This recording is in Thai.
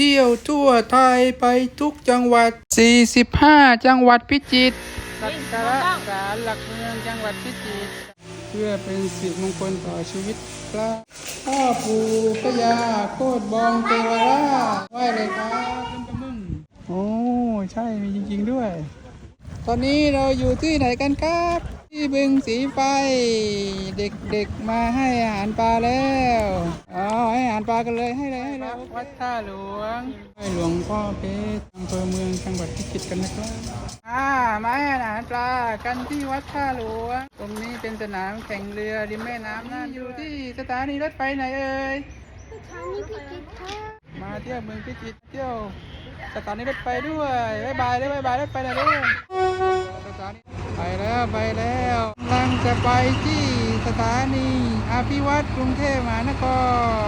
เที่ยวทั่วไทยไปทุกจังหวัด 45 จังหวัดพิจิตรสักการะศาลหลักเมืองจังหวัดพิจิตรเพื่อเป็นสิริมงคลต่อชีวิตพระพ่อปู่พญาโคตรบองเทวราชไหว้เลยครับคุณกระมึงโอ้ใช่มีจริง ๆด้วย ตอนนี้เราอยู่ที่ไหนกันครับ ที่บึงสีไฟ เด็กๆมาให้อาหารปลาแล้วอ๋อ ให้อาหารปลากันเลยให้เลยให้เลยวัดท่าหลวงให้หลวงพ่อเพชรอำเภอเมืองจังหวัดพิจิตรกันนะครับอ่ามาให้อาหารปลากันที่วัดท่าหลวงตรงนี้เป็นสนามแข่งเรือริมแม่น้ำน่านอยู่ที่สถานีรถไฟไหนเอ่ยสถานีพิจิตรค่ะมาเที่ยวเมืองพิจิตรเที่ยวสถานีรถไฟด้วยบายบายเลยบายบายรถไฟหน่อยเด้อสถานีไปแล้วไปแล้วกำลังจะไปที่สถานีอภิวัตรกรุงเทพมหานครโอ้รถไฟ